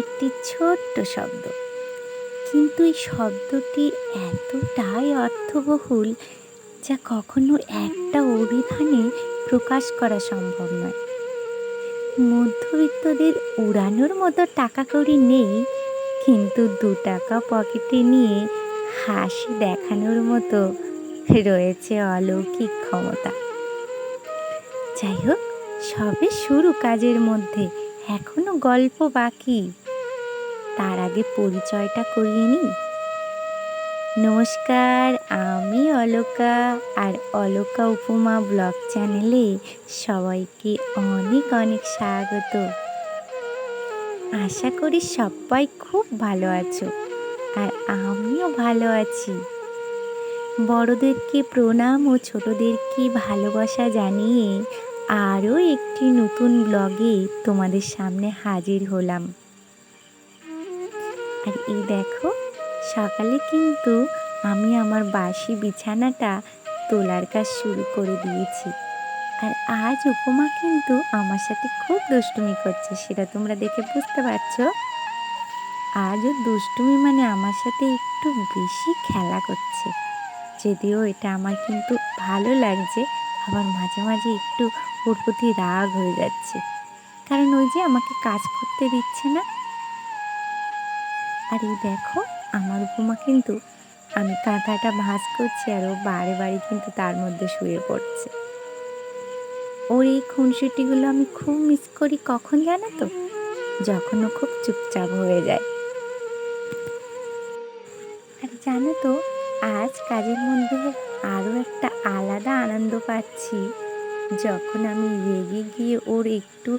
একটি ছোট্ট শব্দ। কিন্তু এই শব্দটি এতটাই অর্থবহুল যা কখনো একটা অভিধানে প্রকাশ করা সম্ভব নয়। মধ্যবিত্তদের উড়ানোর মতো টাকা কড়ি নেই, কিন্তু দু টাকা পকেটে নিয়ে হাসি দেখানোর মতো রয়েছে অলৌকিক ক্ষমতা। যাই হোক, সবে শুরু কাজের মধ্যে এখনও গল্প বাকি। তার আগে পরিচয়টা করিয়ে নিই। নমস্কার, আমি অলকা আর অলকা উপমা ব্লগ চ্যানেলে সবাইকে অনেক অনেক স্বাগত। আশা করি সবাই খুব ভালো আছো আর আমিও ভালো আছি। বড়দেরকে প্রণাম ও ছোটদেরকে ভালোবাসা জানিয়ে আরও একটি নতুন ব্লগে তোমাদের সামনে হাজির হলাম। আর এই দেখো, সকালে কিন্তু আমি আমার বাসি বিছানাটা তোলার কাজ শুরু করে দিয়েছি। আর আজ উপমা কিন্তু আমার সাথে খুব দুষ্টুমি করছে, সেটা তোমরা দেখে বুঝতে পারছ। আজও দুষ্টুমি মানে আমার সাথে একটু বেশি খেলা করছে। যদিও এটা আমার কিন্তু ভালো লাগছে, আবার মাঝে মাঝে একটু ওর প্রতি রাগ হয়ে যাচ্ছে। কারণ ওই যে আমাকে কাজ করতে দিচ্ছে না। আর এই দেখো, আমার উপমা কিন্তু আমি কাঁথাটা ভাঁজ করছি আর ও বারে বারে কিন্তু তার মধ্যে শুয়ে পড়ছে। ওর এই খুনসুটিগুলো আমি খুব মিস করি কখন জানো তো? যখন ও খুব চুপচাপ হয়ে যায়। আর জানো তো, আজ কাজের মধ্যে আরও একটা আলাদা আনন্দ পাচ্ছি। যখন আমি রেগে গিয়ে ওর একটু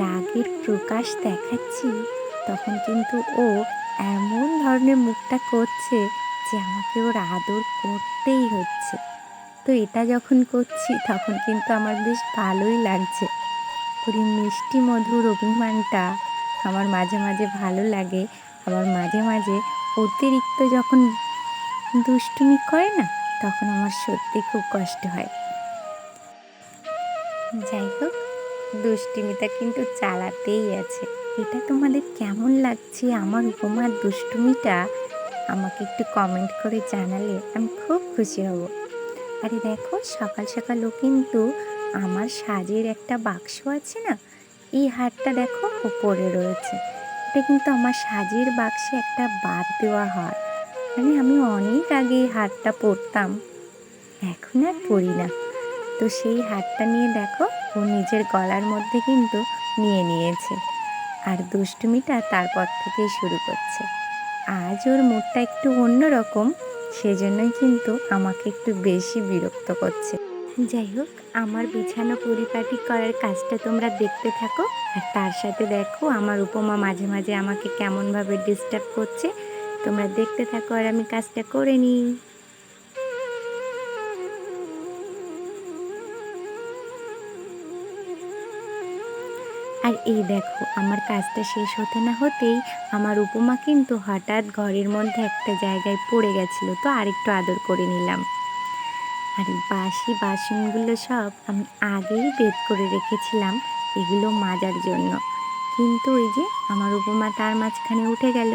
রাগের প্রকাশ দেখাচ্ছি, তখন কিন্তু ও এমন ধরনের মুখটা করছে যে আমাকে ওর আদর করতেই হচ্ছে। তো এটা যখন করছি, তখন কিন্তু আমার বেশ ভালোই লাগছে। ওর মিষ্টি মধুর অভিমানটা আমার মাঝে মাঝে ভালো লাগে। আবার মাঝে মাঝে অতিরিক্ত যখন দুষ্টুমি করে না, তখন আমার সত্যি খুব কষ্ট হয়। যাই হোক দুষ্টুমিটা কিন্তু চালাতেই আছে। এটা তোমাদের কেমন লাগছে আমার উপমার দুষ্টুমিটা? আমাকে একটু কমেন্ট করে জানালে আমি খুব খুশি হব। আরে দেখো, সকাল সকালও কিন্তু আমার সাজের একটা বাক্স আছে না? এই হারটা দেখো উপরে রয়েছে। এটা কিন্তু আমার সাজের বাক্সে একটা বাদ দেওয়া হয় মানে আমি অনেক আগে এই হারটা পরতাম। এখন আর পরি না। তো সেই হারটা নিয়ে দেখো, ও নিজের গলার মধ্যে কিন্তু নিয়ে নিয়েছে। আর দুষ্টুমিটা তারপর থেকেই শুরু করছে। আজ ওর মুডটা একটু অন্যরকম সেজন্যই কিন্তু আমাকে একটু বেশি বিরক্ত করছে। যাই হোক, আমার বিছানা পরিপাটি করার কাজটা তোমরা দেখতে থাকো। আর তার সাথে দেখো, আমার উপমা মাঝে মাঝে আমাকে কেমনভাবে ডিস্টার্ব করছে। তোমরা দেখতে থাকো আর আমি কাজটা করে নিই। আর এই দেখো, আমার কাজটা শেষ হতে না হতেই আমার উপমা কিন্তু হঠাৎ ঘরের মধ্যে একটা জায়গায় পড়ে গেছিল, তো আরেকটু আদর করে নিলাম। আর বাসি বাসনগুলো সব আমি আগেই বেদ করে রেখেছিলাম, এগুলো মাজার জন্য। কিন্তু ওই যে আমার উপমা তার মাঝখানে উঠে গেল,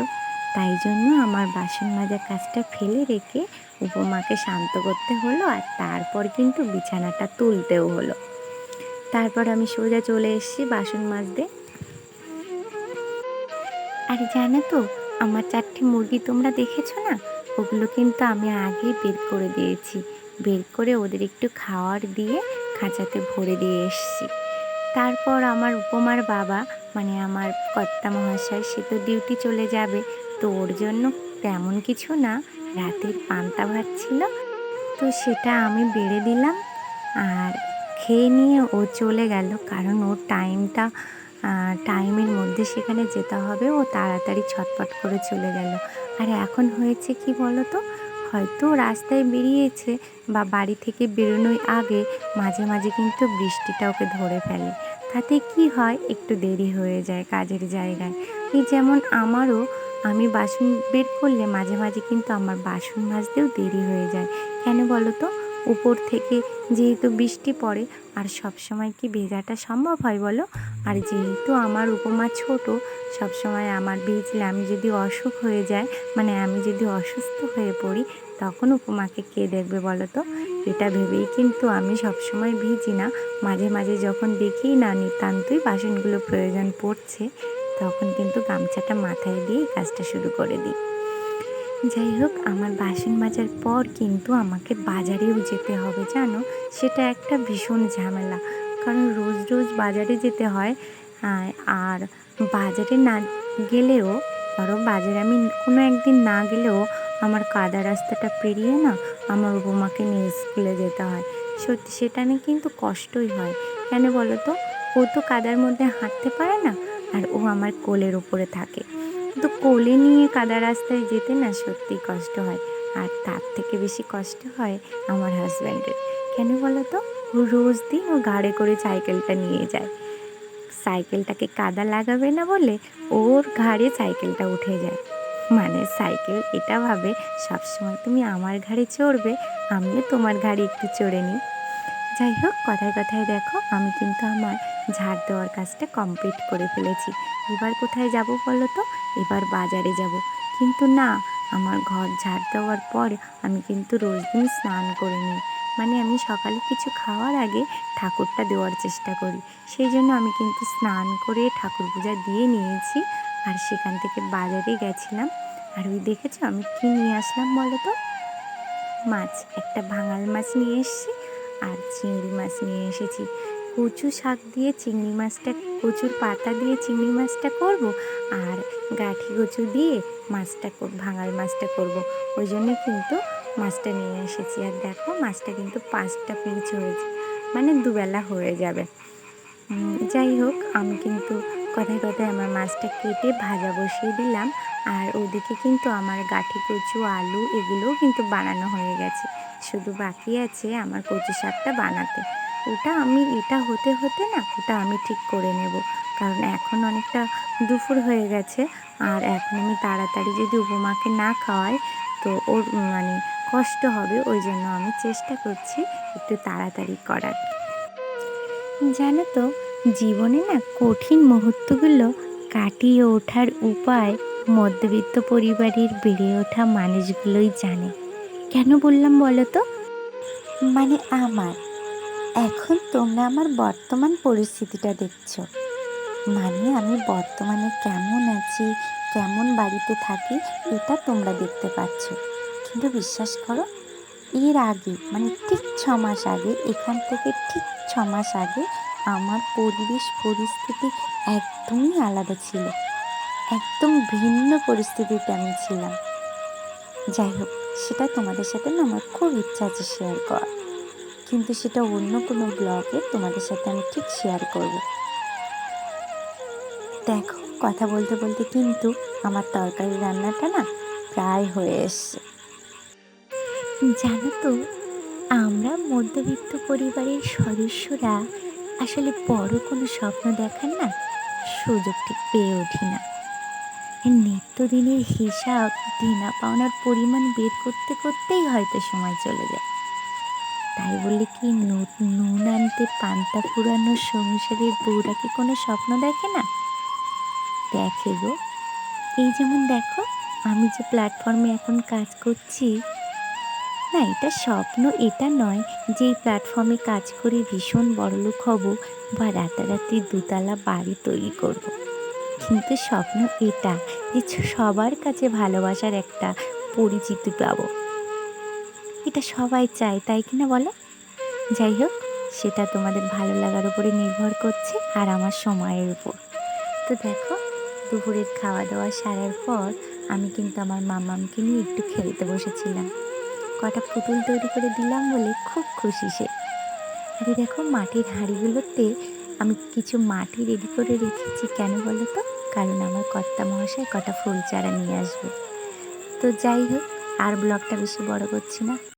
তাই জন্য আমার বাসন মাজার কাজটা ফেলে রেখে উপমাকে শান্ত করতে হলো আর তারপর কিন্তু বিছানাটা তুলতেও হলো। তারপর আমি সোজা চলে এসেছি বাসন মাজতে। আর জানো তো, আমার চারটে মুরগি তোমরা দেখেছ না? ওগুলো কিন্তু আমি আগেই বের করে দিয়েছি। বের করে ওদের একটু খাওয়ার দিয়ে খাঁচাতে ভরে দিয়ে এসছি। তারপর আমার উপমার বাবা মানে আমার কর্তা মহাশয়, সে তো ডিউটি চলে যাবে, তো ওর জন্য তেমন কিছু না, রাতের পান্তা ভাত ছিল। তো সেটা আমি বেড়ে দিলাম। আর খেয়ে নিয়ে ও চলে গেল। কারণ ওর টাইমটা টাইমের মধ্যে সেখানে যেতে হবে। ও তাড়াতাড়ি ছটপট করে চলে গেল। আর এখন হয়েছে কি বলো তো হয়তো রাস্তায় বেরিয়েছে বা বাড়ি থেকে বেরোনোর আগে মাঝে মাঝে কিন্তু বৃষ্টিটা ওকে ধরে ফেলে। তাতে কি হয়? একটু দেরি হয়ে যায় কাজের জায়গায়। এই যেমন আমারও, আমি বাসন বের করলে মাঝে মাঝে কিন্তু আমার বাসন মাজতেও দেরি হয়ে যায়। কেন বলো তো উপর থেকে যেহেতু বৃষ্টি পড়ে, আর সব সময় কি ভেজাটা সম্ভব হয় বলো? আর যেহেতু আমার উপমা ছোট সব সময় আমার ভিজলে আমি যদি অসুখ হয়ে যায় মানে আমি যদি অসুস্থ হয়ে পড়ি, তখন উপমাকে কে দেখবে বলো তো? এটা ভেবেই কিন্তু আমি সবসময় ভিজি না। মাঝে মাঝে যখন দেখি না, নিতান্তই বাসনগুলো প্রয়োজন পড়ছে, তখন কিন্তু গামছাটা মাথায় দিয়ে কাজটা শুরু করে দিই। যাই হোক আমার বাসন মাজার পর কিন্তু আমাকে বাজারেও যেতে হবে, জানো? সেটা একটা ভীষণ ঝামেলা। কারণ রোজ রোজ বাজারে যেতে হয় আর বাজারে না গেলেও, ধরো বাজারে আমি কোনো একদিন না গেলেও আমার কাদা রাস্তাটা পেরিয়ে না আমার উপমাকে নিয়ে স্কুলে যেতে হয়। সত্যি সেটা নিয়ে কিন্তু কষ্টই হয়। কেন বলো তো? ও তো কাদার মধ্যে হাঁটতে পারে না, আর ও আমার কোলের ওপরে থাকে। তো কোলে নিয়ে কাদা রাস্তায় যেতে না সত্যিই কষ্ট হয়। আর তার থেকে বেশি কষ্ট হয় আমার হাজব্যান্ডের। কেন বলো তো? ও রোজ দিন ও গাড়ে করে সাইকেলটা নিয়ে যায়। সাইকেলটাকে কাদা লাগাবে না বলে ওর ঘাড়ে সাইকেলটা উঠে যায়। মানে সাইকেল এটা ভাবে, সবসময় তুমি আমার ঘাড়ে চড়বে, আমিও তোমার ঘাড়ে একটু চড়ে নিই। যাই হোক, কথায় কথায় দেখো, আমি কিন্তু আমার ঝাড় দেওয়ার কাজটা কমপ্লিট করে ফেলেছি। এবার কোথায় যাব বলো তো? এবার বাজারে যাব। কিন্তু না, আমার ঘর ঝাড় দেওয়ার পর আমি কিন্তু রোজ দিন স্নান করে নিই। মানে আমি সকালে কিছু খাওয়ার আগে ঠাকুরটা দেওয়ার চেষ্টা করি। সেই জন্য আমি কিন্তু স্নান করে ঠাকুর পূজা দিয়ে নিয়েছি। আর সেখান থেকে বাজারে গেছিলাম। আর ওই দেখেছ, আমি কী নিয়ে আসলাম বলো তো? মাছ, একটা ভাঙাল মাছ নিয়ে এসেছি আর চিংড়ি মাছ নিয়ে এসেছি। কচু শাক দিয়ে চিংড়ি মাছটা, কচুর পাতা দিয়ে চিংড়ি মাছটা করব আর গাঠি কচু দিয়ে মাছটা ভাঙাল মাছটা করব। ওই জন্যে কিন্তু মাছটা নিয়ে এসেছি। আর দেখো, মাছটা কিন্তু পাঁচটা পিস হয়েছে মানে দুবেলা হয়ে যাবে। যাই হোক, আমি কিন্তু কথায় কথায় আমার মাছটা কেটে ভাজা বসিয়ে দিলাম। আর ওদিকে কিন্তু আমার গাঠি কচু, আলু এগুলোও কিন্তু বানানো হয়ে গেছে। শুধু বাকি আছে আমার কচু শাকটা বানাতে। ওটা আমি, এটা হতে হতে না, ওটা আমি ঠিক করে নেব। কারণ এখন অনেকটা দুপুর হয়ে গেছে। আর এখন আমি তাড়াতাড়ি যদি উপমাকে না খাওয়াই, তো ওর মানে কষ্ট হবে, ওই জন্য আমি চেষ্টা করছি একটু তাড়াতাড়ি করার। জানো তো, জীবনে না কঠিন মুহূর্তগুলো কাটিয়ে ওঠার উপায় মধ্যবিত্ত পরিবারের বেড়ে ওঠা মানুষগুলোই জানে। কেন বললাম বলো তো? মানে আমার। এখন তোমরা আমার বর্তমান পরিস্থিতিটা দেখছ। মানে আমি বর্তমানে কেমন আছি, কেমন বাড়িতে থাকি, এটা তোমরা দেখতে পাচ্ছ। কিন্তু বিশ্বাস করো, এর আগে মানে ঠিক ছ মাস আগে, এখান থেকে ঠিক ছ মাস আগে আমার পরিবেশ পরিস্থিতি একদমই আলাদা ছিল। একদম ভিন্ন পরিস্থিতিতে আমি ছিলাম। যাই হোক, সেটা তোমাদের সাথে না আমার খুব ইচ্ছা আছে শেয়ার করা কিন্তু সেটা অন্য কোনো ব্লগে তোমাদের সাথে আমি ঠিক শেয়ার করব। দেখো, কথা বলতে বলতে কিন্তু আমার তরকারি রান্নাটা না প্রায় হয়ে এসছে। জানো তো, আমরা মধ্যবিত্ত পরিবারের সদস্যরা আসলে বড় কোনো স্বপ্ন দেখার না সুযোগ ঠিক পেয়ে উঠি না। নিত্যদিনের হিসাব, দেনা পাওনার পরিমাণ বের করতে করতেই হয়তো সময় চলে যায়। তাই বলে কি নুন আনতে পান্তা ফুরানোর সংসারের বউরা কি কোনো স্বপ্ন দেখে না? দেখে গো। এই যেমন দেখো, আমি যে প্ল্যাটফর্মে এখন কাজ করছি, না, এটা স্বপ্ন, এটা নয় যে এই প্ল্যাটফর্মে কাজ করে ভীষণ বড়লোক হব বা রাতারাতি দুতলা বাড়ি তৈরি করব। কিন্তু স্বপ্ন এটা যে সবার কাছে ভালোবাসার একটা পরিচিতি পাব। এটা সবাই চায়, তাই কিনা বলো? যাই হোক, সেটা তোমাদের ভালো লাগার উপরে নির্ভর করছে আর আমার সময়ের উপর। তো দেখো দুপুরের খাওয়া দাওয়া সারার পর আমি কিন্তু আমার মামামকে নিয়ে একটু খেলতে বসেছিলাম। কটা পুতুল তৈরি করে দিলাম বলে খুব খুশি সে। আরে দেখো, মাটির হাঁড়িগুলোতে আমি কিছু মাটি রেডি করে রেখেছি কেন বলো তো? কারণ আমার কর্তা মহাশয় কটা ফুল চারা নিয়ে আসবে। তো যাই হোক, আর ব্লগটা বেশি বড় করছি না।